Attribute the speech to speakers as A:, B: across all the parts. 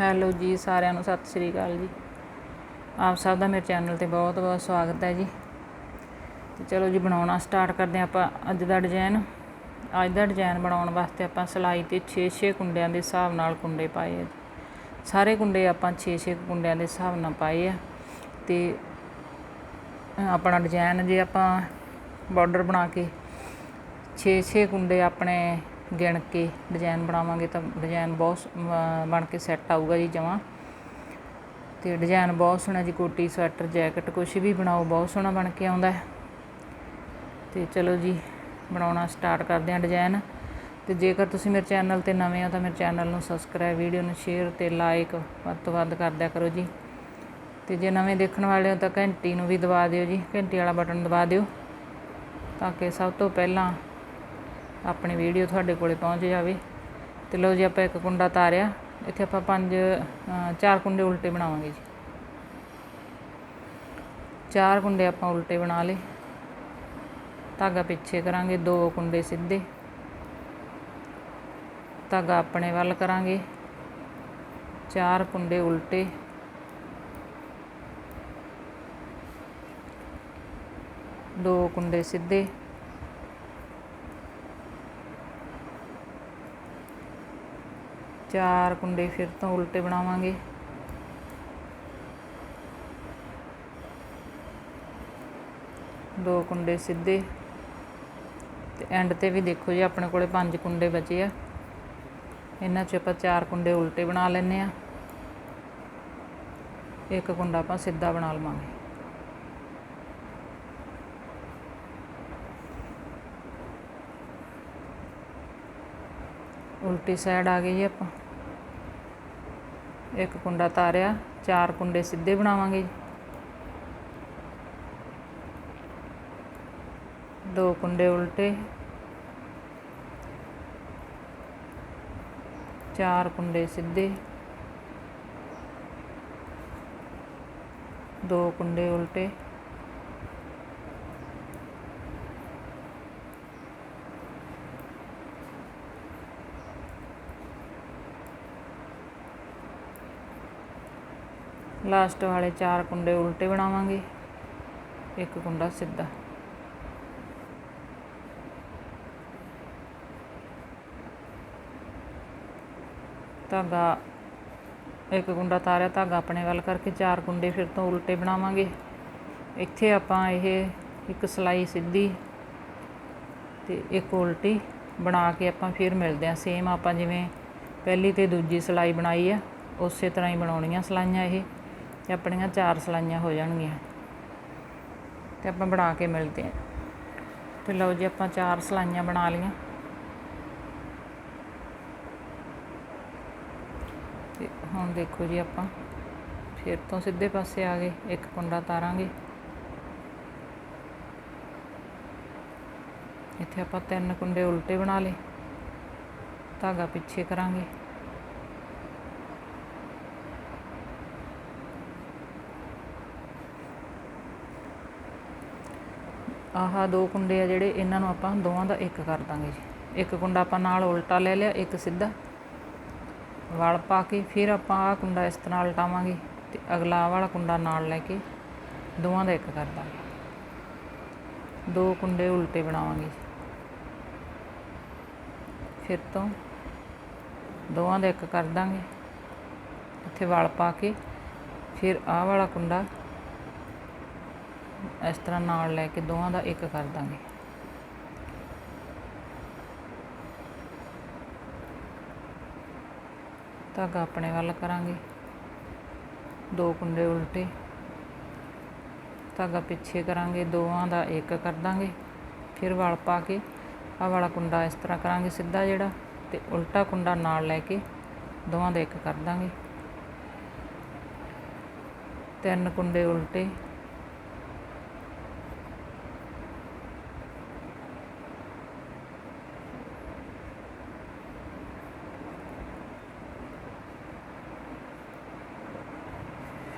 A: Hello ਜੀ, ਸਾਰਿਆਂ ਨੂੰ ਸਤਿ ਸ੍ਰੀ ਅਕਾਲ ਜੀ। ਆਪ ਸਭ ਦਾ ਮੇਰੇ ਚੈਨਲ ਤੇ ਬਹੁਤ ਬਹੁਤ ਸਵਾਗਤ ਹੈ ਜੀ। ਤੇ ਚਲੋ ਜੀ, ਬਣਾਉਣਾ ਸਟਾਰਟ ਕਰਦੇ ਹਾਂ ਆਪਾਂ ਅੱਜ ਦਾ ਡਿਜ਼ਾਈਨ ਅੱਜ ਦਾ ਡਿਜ਼ਾਈਨ ਬਣਾਉਣ ਵਾਸਤੇ ਆਪਾਂ ਸਿਲਾਈ ਤੇ 6-6 ਕੁੰਡਿਆਂ ਦੇ ਹਿਸਾਬ ਨਾਲ ਕੁੰਡੇ ਪਾਏ ਆ ਸਾਰੇ ਕੁੰਡੇ ਆਪਾਂ 6-6 ਕੁੰਡਿਆਂ ਦੇ ਹਿਸਾਬ ਨਾਲ ਪਾਏ ਆ। ਤੇ ਆਪਣਾ ਡਿਜ਼ਾਈਨ ਜੇ ਆਪਾਂ ਬਾਰਡਰ ਬਣਾ ਕੇ 6-6 ਕੁੰਡੇ ਆਪਣੇ ਗਿਣ ਕੇ ਡਿਜ਼ਾਈਨ ਬਣਾਵਾਂਗੇ ਤਾਂ ਡਿਜ਼ਾਈਨ ਬਹੁਤ ਸ- ਬਣ ਕੇ ਸੈੱਟ ਆਊਗਾ ਜੀ ਜਮਾਂ। ਤੇ ਡਿਜ਼ਾਈਨ ਬਹੁਤ ਸੋਹਣਾ ਜੀ, ਕੋਟੀ, ਸਵੈਟਰ, ਜੈਕਟ ਕੁਝ ਵੀ ਬਣਾਓ, ਬਹੁਤ ਸੋਹਣਾ ਬਣ ਕੇ ਆਉਂਦਾ। ਹੈ ਤੇ ਚਲੋ ਜੀ, ਬਣਾਉਣਾ ਸਟਾਰਟ ਕਰਦੇ ਹਾਂ ਡਿਜ਼ਾਈਨ। ਤੇ ਜੇਕਰ ਤੁਸੀਂ ਮੇਰੇ ਚੈਨਲ ਤੇ ਨਵੇਂ ਹੋ ਤਾਂ ਮੇਰੇ ਚੈਨਲ ਨੂੰ ਸਬਸਕ੍ਰਾਈਬ ਵੀਡੀਓ ਨੂੰ ਸ਼ੇਅਰ ਤੇ ਲਾਈਕ ਵੱਧ ਤੋਂ ਵੱਧ ਕਰ ਦਿਆ ਕਰੋ ਜੀ। ਤੇ ਜੇ ਨਵੇਂ ਦੇਖਣ ਵਾਲੇ ਹੋ ਤਾਂ ਘੰਟੀ ਨੂੰ ਵੀ ਦਬਾ ਦਿਓ ਜੀ, ਘੰਟੀ ਵਾਲਾ ਬਟਨ ਦਬਾ ਦਿਓ। ਤਾਂ ਕਿ ਸਭ ਤੋਂ ਪਹਿਲਾਂ ਆਪਣੀ ਵੀਡੀਓ ਤੁਹਾਡੇ ਕੋਲੇ ਪਹੁੰਚ ਜਾਵੇ। ਤੇ ਲਓ ਜੀ ਆਪਾਂ ਇੱਕ ਕੁੰਡਾ ਤਾਰਿਆ। ਇੱਥੇ ਆਪਾਂ ਪੰਜ ਚਾਰ ਕੁੰਡੇ ਉਲਟੇ ਬਣਾਵਾਂਗੇ ਜੀ। ਚਾਰ ਕੁੰਡੇ ਆਪਾਂ ਉਲਟੇ ਬਣਾ ਲਏ। ਧਾਗਾ ਪਿੱਛੇ ਕਰਾਂਗੇ, ਦੋ ਕੁੰਡੇ ਸਿੱਧੇ। ਧਾਗਾ ਆਪਣੇ ਵੱਲ ਕਰਾਂਗੇ। ਚਾਰ ਕੁੰਡੇ ਉਲਟੇ। ਦੋ ਕੁੰਡੇ ਸਿੱਧੇ। ਚਾਰ ਕੁੰਡੇ ਫਿਰ ਤੋਂ ਉਲਟੇ ਬਣਾਵਾਂਗੇ। ਦੋ ਕੁੰਡੇ ਸਿੱਧੇ। ਤੇ ਐਂਡ ਤੇ ਵੀ ਦੇਖੋ ਜੀ, ਆਪਣੇ ਕੋਲੇ ਪੰਜ ਕੁੰਡੇ ਬਚੇ ਆ। ਇਹਨਾਂ 'ਚ ਆਪਾਂ ਚਾਰ ਕੁੰਡੇ ਉਲਟੇ ਬਣਾ ਲੈਨੇ ਆ। ਇੱਕ ਕੁੰਡਾ ਆਪਾਂ ਸਿੱਧਾ ਬਣਾ ਲਵਾਂਗੇ। ਉਲਟੀ ਸਾਈਡ ਆ ਗਈ ਜੀ ਆਪਾਂ। ਇੱਕ ਕੁੰਡਾ ਤਾਰਿਆ, ਚਾਰ ਕੁੰਡੇ ਸਿੱਧੇ ਬਣਾਵਾਂਗੇ ਦੋ ਕੁੰਡੇ ਉਲਟੇ। ਚਾਰ ਕੁੰਡੇ ਸਿੱਧੇ। ਦੋ ਕੁੰਡੇ ਉਲਟੇ। ਲਾਸਟ ਵਾਲੇ ਚਾਰ ਕੁੰਡੇ ਉਲਟੇ ਬਣਾਵਾਂਗੇ। ਇੱਕ ਕੁੰਡਾ ਸਿੱਧਾ। ਧਾਗਾ, ਇੱਕ ਕੁੰਡਾ ਤਾਰਿਆ ਧਾਗਾ ਆਪਣੇ ਵੱਲ ਕਰਕੇ ਚਾਰ ਕੁੰਡੇ ਫਿਰ ਤੋਂ ਉਲਟੇ ਬਣਾਵਾਂਗੇ। ਇੱਥੇ ਆਪਾਂ ਇਹ ਇੱਕ ਸਲਾਈ ਸਿੱਧੀ ਤੇ ਇੱਕ ਉਲਟੀ ਬਣਾ ਕੇ ਆਪਾਂ ਫਿਰ ਮਿਲਦੇ ਹਾਂ। ਸੇਮ ਆਪਾਂ ਜਿਵੇਂ ਪਹਿਲੀ ਤੇ ਦੂਜੀ ਸਲਾਈ ਬਣਾਈ ਆ, ਉਸੇ ਤਰ੍ਹਾਂ ਹੀ ਬਣਾਉਣੀਆਂ ਸਲਾਈਆਂ ਇਹ। ਤੇ ਆਪਣੀਆਂ ਚਾਰ ਸਲਾਈਆਂ ਹੋ ਜਾਣਗੀਆਂ। ਤੇ ਆਪਾਂ ਬਣਾ ਕੇ ਮਿਲਦੇ ਹਾਂ। ਤੇ ਲਓ ਜੀ, ਆਪਾਂ ਚਾਰ ਸਲਾਈਆਂ ਬਣਾ ਲਈਆਂ। ਤੇ ਹੁਣ ਦੇਖੋ ਜੀ ਆਪਾਂ, ਫਿਰ ਤੋਂ ਸਿੱਧੇ ਪਾਸੇ ਆ ਗਏ, ਇੱਕ ਕੁੰਡਾ ਤਾਰਾਂਗੇ। ਇੱਥੇ ਆਪਾਂ ਤਿੰਨ ਕੁੰਡੇ ਉਲਟੇ ਬਣਾ ਲਏ। ਧਾਗਾ ਪਿੱਛੇ ਕਰਾਂਗੇ। ਆਹ ਦੋ ਕੁੰਡੇ ਆ ਜਿਹੜੇ ਇਹਨਾਂ ਨੂੰ ਆਪਾਂ ਦੋਵਾਂ ਦਾ ਇੱਕ ਕਰ ਦਾਂਗੇ ਜੀ। ਇੱਕ ਕੁੰਡਾ ਆਪਾਂ ਨਾਲ ਉਲਟਾ ਲੈ ਲਿਆ, ਇੱਕ ਸਿੱਧਾ। ਵਲ ਪਾ ਕੇ ਫਿਰ ਆਪਾਂ ਆਹ ਕੁੰਡਾ ਇਸ ਤਰ੍ਹਾਂ ਉਲਟਾਵਾਂਗੇ ਤੇ ਅਗਲਾ ਆਹ ਵਾਲਾ ਕੁੰਡਾ ਨਾਲ ਲੈ ਕੇ ਦੋਵਾਂ ਦਾ ਇੱਕ ਕਰ ਦਾਂਗੇ। ਦੋ ਕੁੰਡੇ ਉਲਟੇ ਬਣਾਵਾਂਗੇ ਫਿਰ ਤੋਂ ਦੋਵਾਂ ਦਾ ਇੱਕ ਕਰ ਦਾਂਗੇ। ਇੱਥੇ ਵਲ ਪਾ ਕੇ ਫਿਰ ਆਹ ਵਾਲਾ ਕੁੰਡਾ ਇਸ ਤਰ੍ਹਾਂ ਨਾਲ ਲੈ ਕੇ ਦੋਵਾਂ ਦਾ ਇੱਕ ਕਰ ਦਾਂਗੇ। ਧਾਗਾ ਆਪਣੇ ਵੱਲ ਕਰਾਂਗੇ। ਦੋ ਕੁੰਡੇ ਉਲਟੇ। ਧਾਗਾ ਪਿੱਛੇ ਕਰਾਂਗੇ ਦੋਵਾਂ ਦਾ ਇੱਕ ਕਰ ਦਾਂਗੇ। ਫਿਰ ਵਲ ਪਾ ਕੇ ਆਹ ਵਾਲਾ ਕੁੰਡਾ ਇਸ ਤਰ੍ਹਾਂ ਕਰਾਂਗੇ ਸਿੱਧਾ ਜਿਹੜਾ ਤੇ ਉਲਟਾ ਕੁੰਡਾ ਨਾਲ ਲੈ ਕੇ ਦੋਵਾਂ ਦਾ ਇੱਕ ਕਰ ਦਾਂਗੇ। ਤਿੰਨ ਕੁੰਡੇ ਉਲਟੇ।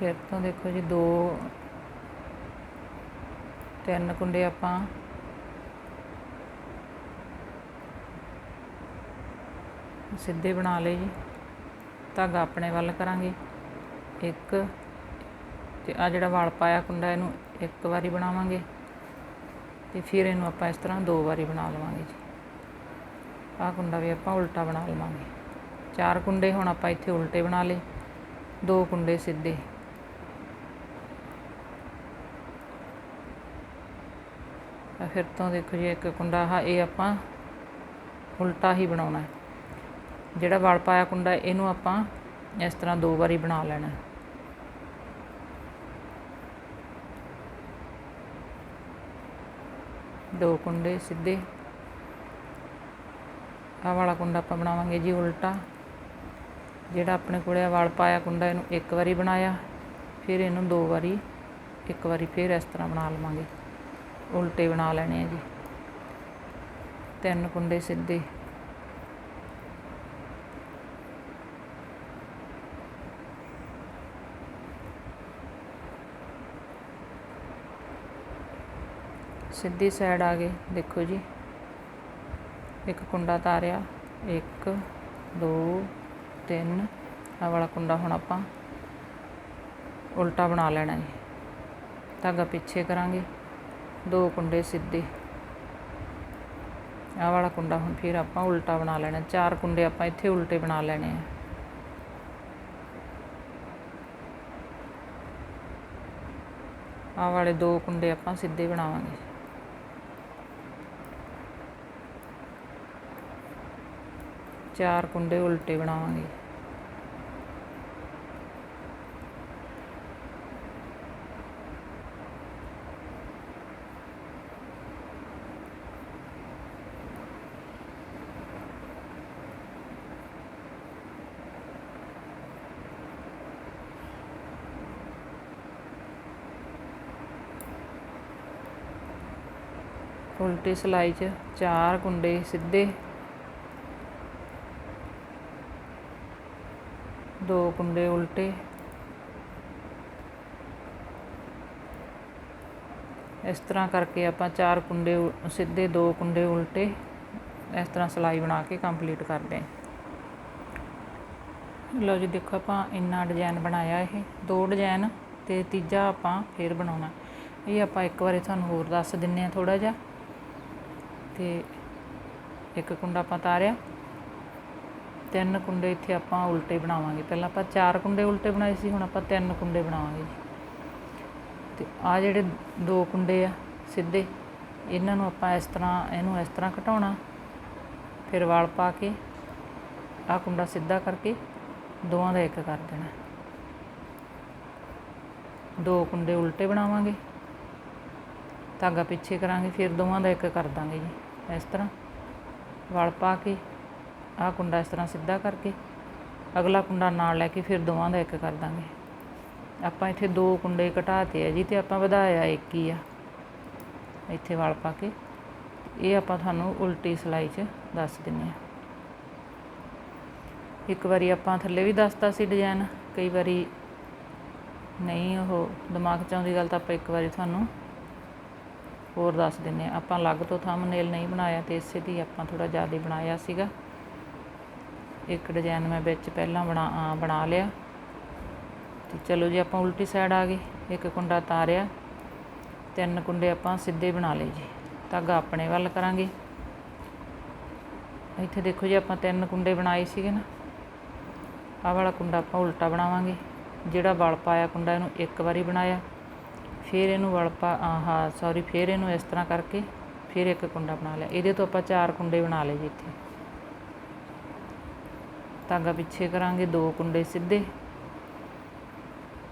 A: ਫਿਰ ਤੋਂ ਦੇਖੋ ਜੀ ਦੋ, ਤਿੰਨ ਕੁੰਡੇ ਆਪਾਂ। ਸਿੱਧੇ ਬਣਾ ਲਏ ਜੀ। ਧਾਗਾ ਆਪਣੇ ਵੱਲ ਕਰਾਂਗੇ। ਇੱਕ, ਤੇ ਆ ਜਿਹੜਾ ਵਾਲ ਪਾਇਆ ਕੁੰਡਾ ਇਹਨੂੰ ਇੱਕ ਵਾਰੀ ਬਣਾਵਾਂਗੇ। ਤੇ ਫਿਰ ਇਹਨੂੰ ਆਪਾਂ ਇਸ ਤਰ੍ਹਾਂ ਦੋ ਵਾਰੀ ਬਣਾ ਲਵਾਂਗੇ ਜੀ। ਆਹ ਕੁੰਡਾ ਵੀ ਆਪਾਂ ਉਲਟਾ ਬਣਾ ਲਵਾਂਗੇ। ਚਾਰ ਕੁੰਡੇ ਹੁਣ ਆਪਾਂ ਇੱਥੇ ਉਲਟੇ ਬਣਾ ਲਏ। ਦੋ ਕੁੰਡੇ ਸਿੱਧੇ। ਤਾਂ ਫਿਰ ਤੋਂ ਦੇਖੋ ਜੀ, ਇੱਕ ਕੁੰਡਾ ਆ ਇਹ ਆਪਾਂ ਉਲਟਾ ਹੀ ਬਣਾਉਣਾ ਜਿਹੜਾ ਵਲ ਪਾਇਆ ਕੁੰਡਾ, ਇਹਨੂੰ ਆਪਾਂ ਇਸ ਤਰ੍ਹਾਂ ਦੋ ਵਾਰੀ ਬਣਾ ਲੈਣਾ ਦੋ ਕੁੰਡੇ ਸਿੱਧੇ। ਆਹ ਵਾਲਾ ਕੁੰਡਾ ਆਪਾਂ ਬਣਾਵਾਂਗੇ ਜੀ ਉਲਟਾ। ਜਿਹੜਾ ਆਪਣੇ ਕੋਲੇ ਵਾਲ ਪਾਇਆ ਕੁੰਡਾ, ਇਹਨੂੰ ਇੱਕ ਵਾਰੀ ਬਣਾਇਆ, ਫਿਰ ਇਹਨੂੰ ਦੋ ਵਾਰੀ, ਇੱਕ ਵਾਰੀ ਫਿਰ ਇਸ ਤਰ੍ਹਾਂ ਬਣਾ ਲਵਾਂਗੇ। ਉਲਟੇ ਬਣਾ ਲੈਣੇ ਆ ਜੀ। ਤਿੰਨ ਕੁੰਡੇ ਸਿੱਧੇ। ਸਿੱਧੀ ਸਾਈਡ ਆ ਗਏ, ਦੇਖੋ ਜੀ। ਇੱਕ ਕੁੰਡਾ ਤਾਰਿਆ 1 2 3 ਆ ਵਾਲਾ ਕੁੰਡਾ ਹੁਣ ਆਪਾਂ ਉਲਟਾ ਬਣਾ ਲੈਣਾ ਜੀ। ਧਾਗਾ ਪਿੱਛੇ ਕਰਾਂਗੇ। ਦੋ ਕੁੰਡੇ ਸਿੱਧੇ। ਆਹ ਵਾਲਾ ਕੁੰਡਾ ਹੁਣ ਫਿਰ ਆਪਾਂ ਉਲਟਾ ਬਣਾ ਲੈਣਾ। ਚਾਰ ਕੁੰਡੇ ਆਪਾਂ ਇੱਥੇ ਉਲਟੇ ਬਣਾ ਲੈਣੇ ਆ। ਆ ਵਾਲੇ ਦੋ ਕੁੰਡੇ ਆਪਾਂ ਸਿੱਧੇ ਬਣਾਵਾਂਗੇ। ਚਾਰ ਕੁੰਡੇ ਉਲਟੇ ਬਣਾਵਾਂਗੇ। ਉਲਟੀ ਸਲਾਈ 'ਚ ਚਾਰ ਕੁੰਡੇ ਸਿੱਧੇ। ਦੋ ਕੁੰਡੇ ਉਲਟੇ। ਇਸ ਤਰ੍ਹਾਂ ਕਰਕੇ ਆਪਾਂ ਚਾਰ ਕੁੰਡੇ ਉ- ਸਿੱਧੇ ਦੋ ਕੁੰਡੇ ਉਲਟੇ ਇਸ ਤਰ੍ਹਾਂ ਸਲਾਈ ਬਣਾ ਕੇ ਕੰਪਲੀਟ ਕਰਦੇ ਹਾਂ। ਲਓ ਜੀ, ਦੇਖੋ ਆਪਾਂ ਇੰਨਾ ਡਿਜ਼ਾਈਨ ਬਣਾਇਆ ਇਹ। ਦੋ ਡਿਜ਼ਾਈਨ ਤੇ ਤੀਜਾ ਆਪਾਂ ਫੇਰ ਬਣਾਉਣਾ। ਇਹ ਆਪਾਂ ਇੱਕ ਵਾਰੀ ਤੁਹਾਨੂੰ ਹੋਰ ਦੱਸ ਦਿੰਨੇ ਆ ਥੋੜਾ ਜਿਹਾ। ਤੇ ਇੱਕ ਕੁੰਡਾ ਆਪਾਂ ਤਾਰਿਆ। ਤਿੰਨ ਕੁੰਡੇ ਇੱਥੇ ਆਪਾਂ ਉਲਟੇ ਬਣਾਵਾਂਗੇ। ਪਹਿਲਾਂ ਆਪਾਂ ਚਾਰ ਕੁੰਡੇ ਉਲਟੇ ਬਣਾਏ ਸੀ, ਹੁਣ ਆਪਾਂ ਤਿੰਨ ਕੁੰਡੇ ਬਣਾਵਾਂਗੇ ਜੀ। ਤੇ ਆ ਜਿਹੜੇ ਦੋ ਕੁੰਡੇ ਆ ਸਿੱਧੇ, ਇਹਨਾਂ ਨੂੰ ਆਪਾਂ ਇਸ ਤਰ੍ਹਾਂ, ਇਹਨੂੰ ਇਸ ਤਰ੍ਹਾਂ ਘਟਾਉਣਾ। ਫਿਰ ਵਾਲ ਪਾ ਕੇ ਆ ਕੁੰਡਾ ਸਿੱਧਾ ਕਰਕੇ ਦੋਵਾਂ ਦਾ ਇੱਕ ਕਰ ਦੇਣਾ। ਦੋ ਕੁੰਡੇ ਉਲਟੇ ਬਣਾਵਾਂਗੇ। ਧਾਗਾ ਪਿੱਛੇ ਕਰਾਂਗੇ, ਫਿਰ ਦੋਵਾਂ ਦਾ ਇੱਕ ਕਰ ਦਾਂਗੇ ਜੀ, ਇਸ ਤਰ੍ਹਾਂ। ਵਲ ਪਾ ਕੇ, ਆਹ ਕੁੰਡਾ ਇਸ ਤਰ੍ਹਾਂ ਸਿੱਧਾ ਕਰਕੇ, ਅਗਲਾ ਕੁੰਡਾ ਨਾਲ ਲੈ ਕੇ ਫਿਰ ਦੋਵਾਂ ਦਾ ਇੱਕ ਕਰ ਦਾਂਗੇ। ਆਪਾਂ ਇੱਥੇ ਦੋ ਕੁੰਡੇ ਘਟਾਤੇ ਆ ਜੀ ਤੇ ਆਪਾਂ ਵਧਾਇਆ ਇੱਕ ਹੀ ਆ। ਇੱਥੇ ਵਲ ਪਾ ਕੇ, ਇਹ ਆਪਾਂ ਤੁਹਾਨੂੰ ਉਲਟੀ ਸਲਾਈ 'ਚ ਦੱਸ ਦਿੰਨੇ ਆ। ਇੱਕ ਵਾਰੀ ਆਪਾਂ ਥੱਲੇ ਵੀ ਦੱਸਤਾ ਸੀ ਡਿਜ਼ਾਈਨ ਕਈ ਵਾਰੀ ਨਹੀਂ, ਉਹ ਦਿਮਾਗ 'ਚ ਆਉਂਦੀ ਗੱਲ ਤਾਂ ਆਪਾਂ ਇੱਕ ਵਾਰੀ ਤੁਹਾਨੂੰ ਹੋਰ ਦੱਸ ਦਿੰਨੇ ਆ ਆਪਾਂ ਅਲੱਗ ਤੋਂ ਥੰਬਨੇਲ ਨਹੀਂ ਬਣਾਇਆ ਤੇ ਇਸੇ ਦੀ ਆਪਾਂ ਥੋੜਾ ਜ਼ਿਆਦਾ ਬਣਾਇਆ ਸੀਗਾ। ਇੱਕ ਡਿਜ਼ਾਈਨ ਮੈਂ ਵਿੱਚ ਪਹਿਲਾਂ ਬਣਾ ਬਣਾ ਲਿਆ। ਤੇ ਚਲੋ ਜੀ, ਆਪਾਂ ਉਲਟੀ ਸਾਈਡ ਆ ਗਏ। ਇੱਕ ਕੁੰਡਾ ਤਾਰਿਆ। ਤਿੰਨ ਕੁੰਡੇ ਆਪਾਂ ਸਿੱਧੇ ਬਣਾ ਲਏ ਜੀ। ਧਾਗਾ ਆਪਣੇ ਵੱਲ ਕਰਾਂਗੇ। ਇੱਥੇ ਦੇਖੋ ਜੀ, ਆਪਾਂ ਤਿੰਨ ਕੁੰਡੇ ਬਣਾਏ ਸੀਗੇ ਨਾ। ਆਹ ਵਾਲਾ ਕੁੰਡਾ ਆਪਾਂ ਉਲਟਾ ਬਣਾਵਾਂਗੇ। ਜਿਹੜਾ ਵਲ ਪਾਇਆ ਕੁੰਡਾ, ਇਹਨੂੰ ਇੱਕ ਵਾਰੀ ਬਣਾਇਆ। ਫਿਰ ਇਹਨੂੰ ਵਲ ਪਾ, ਆਹ ਸੌਰੀ ਫਿਰ ਇਹਨੂੰ ਇਸ ਤਰ੍ਹਾਂ ਕਰਕੇ ਫਿਰ ਇੱਕ ਕੁੰਡਾ ਬਣਾ ਲਿਆ। ਇਹਦੇ ਤੋਂ ਆਪਾਂ ਚਾਰ ਕੁੰਡੇ ਬਣਾ ਲਏ ਜੀ ਇੱਥੇ। ਧਾਗਾ ਪਿੱਛੇ ਕਰਾਂਗੇ, ਦੋ ਕੁੰਡੇ ਸਿੱਧੇ।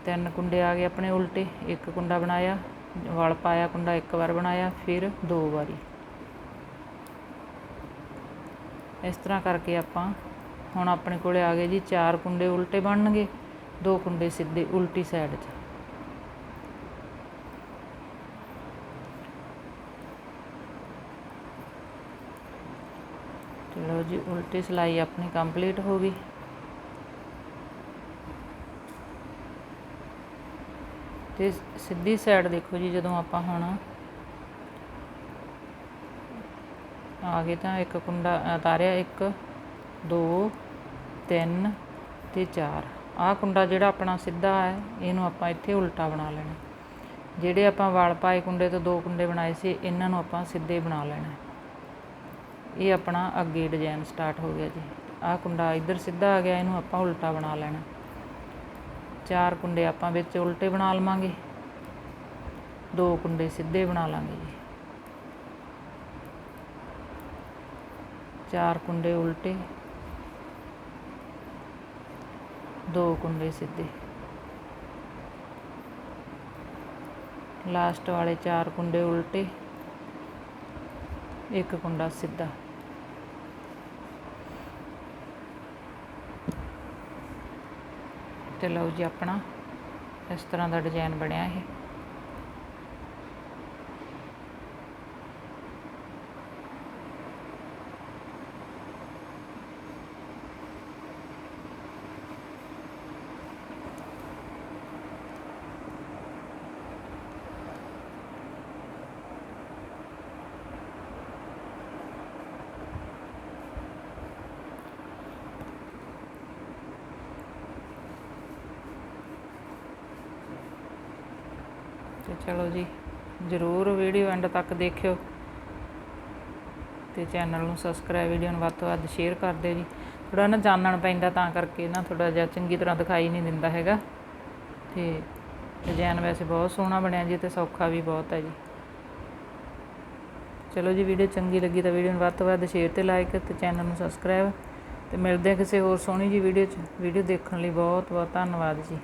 A: ਤਿੰਨ ਕੁੰਡੇ ਆ ਗਏ ਆਪਣੇ ਉਲਟੇ, ਇੱਕ ਕੁੰਡਾ ਬਣਾਇਆ, ਵਲ ਪਾਇਆ ਕੁੰਡਾ ਇੱਕ ਵਾਰ ਬਣਾਇਆ, ਫਿਰ ਦੋ ਵਾਰੀ। ਇਸ ਤਰ੍ਹਾਂ ਕਰਕੇ ਆਪਾਂ ਹੁਣ ਆਪਣੇ ਕੋਲੇ ਆ ਗਏ ਜੀ, ਚਾਰ ਕੁੰਡੇ ਉਲਟੇ ਬਣਨਗੇ, ਦੋ ਕੁੰਡੇ ਸਿੱਧੇ ਉਲਟੀ ਸਾਈਡ 'ਚ। ਚਲੋ ਜੀ, ਉਲਟੀ ਸਿਲਾਈ ਆਪਣੀ ਕੰਪਲੀਟ ਹੋ ਗਈ। ਤੇ ਸਿੱਧੀ ਸਾਈਡ ਦੇਖੋ ਜੀ, ਜਦੋਂ ਆਪਾਂ ਹੁਣ ਆ ਗਏ ਤਾਂ ਇੱਕ ਕੁੰਡਾ ਉਤਾਰਿਆ 1 2 3 ਤੇ 4 ਆਹ ਕੁੰਡਾ ਜਿਹੜਾ ਆਪਣਾ ਸਿੱਧਾ ਹੈ, ਇਹਨੂੰ ਆਪਾਂ ਇੱਥੇ ਉਲਟਾ ਬਣਾ ਲੈਣਾ। ਜਿਹੜੇ ਆਪਾਂ ਵਾਲ ਪਾਏ ਕੁੰਡੇ ਤੋਂ ਦੋ ਕੁੰਡੇ ਬਣਾਏ ਸੀ, ਇਹਨਾਂ ਨੂੰ ਆਪਾਂ ਸਿੱਧੇ ਬਣਾ ਲੈਣਾ। ਇਹ ਆਪਣਾ ਅੱਗੇ ਡਿਜ਼ਾਈਨ ਸਟਾਰਟ ਹੋ ਗਿਆ ਜੀ। ਆਹ ਕੁੰਡਾ ਇੱਧਰ ਸਿੱਧਾ ਆ ਗਿਆ, ਇਹਨੂੰ ਆਪਾਂ ਉਲਟਾ ਬਣਾ ਲੈਣਾ। ਚਾਰ ਕੁੰਡੇ ਆਪਾਂ ਵਿੱਚ ਉਲਟੇ ਬਣਾ ਲਵਾਂਗੇ। ਦੋ ਕੁੰਡੇ ਸਿੱਧੇ ਬਣਾ ਲਾਂਗੇ ਜੀ। ਚਾਰ ਕੁੰਡੇ ਉਲਟੇ। ਦੋ ਕੁੰਡੇ ਸਿੱਧੇ। ਲਾਸਟ ਵਾਲੇ ਚਾਰ ਕੁੰਡੇ ਉਲਟੇ। ਇੱਕ ਕੁੰਡਾ ਸਿੱਧਾ। ਤੇ ਲਓ ਜੀ ਆਪਣਾ ਇਸ ਤਰ੍ਹਾਂ ਦਾ ਡਿਜ਼ਾਈਨ ਬਣਿਆ ਇਹ। ਚਲੋ ਜੀ, ਜ਼ਰੂਰ ਵੀਡੀਓ ਐਂਡ ਤੱਕ ਦੇਖਿਓ। ਤੇ ਚੈਨਲ ਨੂੰ ਸਬਸਕ੍ਰਾਈਬ ਵੀਡੀਓ ਨੂੰ ਵੱਧ ਤੋਂ ਵੱਧ ਸ਼ੇਅਰ ਕਰ ਦਿਓ ਜੀ। ਥੋੜਾ ਨਾ ਜਾਣਨ ਪੈਂਦਾ ਤਾਂ ਕਰਕੇ ਨਾ ਥੋੜਾ ਜਿਹਾ ਚੰਗੀ ਤਰ੍ਹਾਂ ਦਿਖਾਈ ਨਹੀਂ ਦਿੰਦਾ ਹੈਗਾ। ਤੇ ਡਿਜ਼ਾਈਨ ਵੈਸੇ ਬਹੁਤ ਸੋਹਣਾ ਬਣਿਆ ਜੀ ਤੇ ਸੌਖਾ ਵੀ ਬਹੁਤ ਹੈ ਜੀ। ਚਲੋ ਜੀ ਵੀਡੀਓ ਚੰਗੀ ਲੱਗੀ ਤਾਂ ਵੀਡੀਓ ਨੂੰ ਵੱਧ ਤੋਂ ਵੱਧ ਸ਼ੇਅਰ ਤੇ ਲਾਈਕ ਤੇ ਚੈਨਲ ਨੂੰ ਸਬਸਕ੍ਰਾਈਬ ਤੇ ਮਿਲਦੇ ਆ ਕਿਸੇ ਹੋਰ ਸੋਹਣੀ ਜੀ ਵੀਡੀਓ 'ਚ। ਵੀਡੀਓ ਦੇਖਣ ਲਈ ਬਹੁਤ ਬਹੁਤ ਧੰਨਵਾਦ ਜੀ।